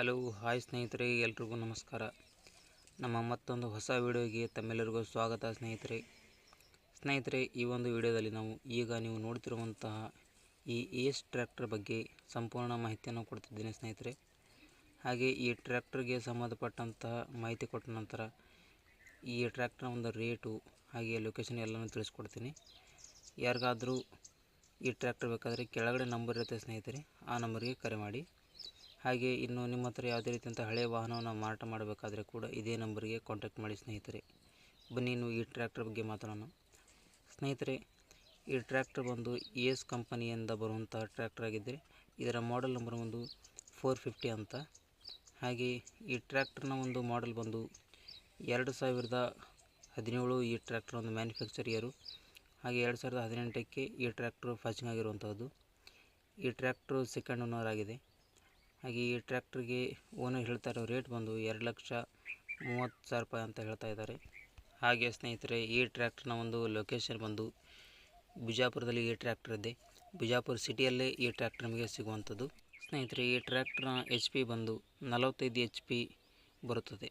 Hello, hi ಸ್ನೇಹಿತರೆ, ಎಲ್ರಿಗೂ ನಮಸ್ಕಾರ. ನಮ್ಮ ಮತ್ತೊಂದು ಹೊಸ ವಿಡಿಯೋಗೆ ತಮ್ಮೆಲ್ಲರಿಗೂ ಸ್ವಾಗತ ಸ್ನೇಹಿತರೆ. ಸ್ನೇಹಿತರೆ, ಈ ಒಂದು ವಿಡಿಯೋದಲ್ಲಿ ನಾವು ಈಗ ನೀವು ನೋಡ್ತಿರುವಂತಹ ಈ ಏಸ್ ಟ್ರ್ಯಾಕ್ಟರ್ ಬಗ್ಗೆ ಸಂಪೂರ್ಣ ಮಾಹಿತಿಯನ್ನು ಕೊಡ್ತಿದ್ದೇನೆ ಸ್ನೇಹಿತರೆ. ಹಾಗೆ ಈ ಟ್ರ್ಯಾಕ್ಟರ್ಗೆ ಸಂಬಂಧಪಟ್ಟಂತಹ ಮಾಹಿತಿ ಕೊಟ್ಟ ನಂತರ ಈ ಟ್ರ್ಯಾಕ್ಟರ್ನ ಒಂದು ರೇಟು, ಹಾಗೆ ಲೊಕೇಶನ್ ಎಲ್ಲನೂ ತಿಳಿಸ್ಕೊಡ್ತೀನಿ. ಯಾರಿಗಾದರೂ ಈ ಟ್ರ್ಯಾಕ್ಟರ್ ಬೇಕಾದರೆ ಕೆಳಗಡೆ ನಂಬರ್ ಇರುತ್ತೆ ಸ್ನೇಹಿತರೆ, ಆ ನಂಬರ್ಗೆ ಕರೆ ಮಾಡಿ. ಹಾಗೆ ಇನ್ನು ನಿಮ್ಮ ಹತ್ರ ಯಾವುದೇ ರೀತಿಯಂಥ ಹಳೆಯ ವಾಹನವನ್ನು ಮಾರಾಟ ಮಾಡಬೇಕಾದ್ರೆ ಕೂಡ ಇದೇ ನಂಬರಿಗೆ ಕಾಂಟ್ಯಾಕ್ಟ್ ಮಾಡಿ ಸ್ನೇಹಿತರೆ. ಬನ್ನಿ, ಇನ್ನು ಈ ಟ್ರ್ಯಾಕ್ಟರ್ ಬಗ್ಗೆ ಮಾತಾಡೋಣ ಸ್ನೇಹಿತರೆ, ಈ ಟ್ರ್ಯಾಕ್ಟರ್ ಬಂದು ಇ ಎಸ್ ಕಂಪನಿಯಿಂದ ಬರುವಂಥ ಟ್ರ್ಯಾಕ್ಟರ್ ಆಗಿದ್ದರೆ ಇದರ ಮಾಡೆಲ್ ನಂಬರ್ ಒಂದು ಫೋರ್ ಫಿಫ್ಟಿ ಅಂತ. ಹಾಗೆ ಈ ಟ್ರ್ಯಾಕ್ಟರ್ನ ಒಂದು ಮಾಡೆಲ್ ಬಂದು ಎರಡು ಸಾವಿರದ ಹದಿನೇಳು ಈ ಟ್ರ್ಯಾಕ್ಟರ್ ಒಂದು ಮ್ಯಾನುಫ್ಯಾಕ್ಚರ್ ಇಯರು ಹಾಗೆ ಎರಡು ಸಾವಿರದ ಹದಿನೆಂಟಕ್ಕೆ ಈ ಟ್ರ್ಯಾಕ್ಟ್ರು ಫಾಚಿಂಗ್ ಆಗಿರುವಂಥದ್ದು ಈ ಟ್ರ್ಯಾಕ್ಟ್ರು ಸೆಕೆಂಡ್ ಓನರ್ ಆಗಿದೆ. ಹಾಗೆ ಈ ಟ್ರ್ಯಾಕ್ಟ್ರಿಗೆ ಓನರ್ ಹೇಳ್ತಾ ಇರೋ ರೇಟ್ ಬಂದು ಎರಡು ಲಕ್ಷ ಮೂವತ್ತು ಸಾವಿರ ರೂಪಾಯಿ ಅಂತ ಹೇಳ್ತಾ ಇದ್ದಾರೆ. ಹಾಗೆ ಸ್ನೇಹಿತರೆ, ಈ ಟ್ರ್ಯಾಕ್ಟ್ರ್ನ ಒಂದು ಲೊಕೇಶನ್ ಬಂದು ಬಿಜಾಪುರದಲ್ಲಿ ಈ ಟ್ರ್ಯಾಕ್ಟರ್ ಇದೆ. ಬಿಜಾಪುರ ಸಿಟಿಯಲ್ಲೇ ಈ ಟ್ರ್ಯಾಕ್ಟರ್ ನಮಗೆ ಸಿಗುವಂಥದ್ದು. ಸ್ನೇಹಿತರೆ, ಈ ಟ್ರ್ಯಾಕ್ಟ್ರ್ನ ಎಚ್ ಪಿ ಬಂದು ನಲವತ್ತೈದು ಎಚ್ ಪಿ ಬರುತ್ತದೆ.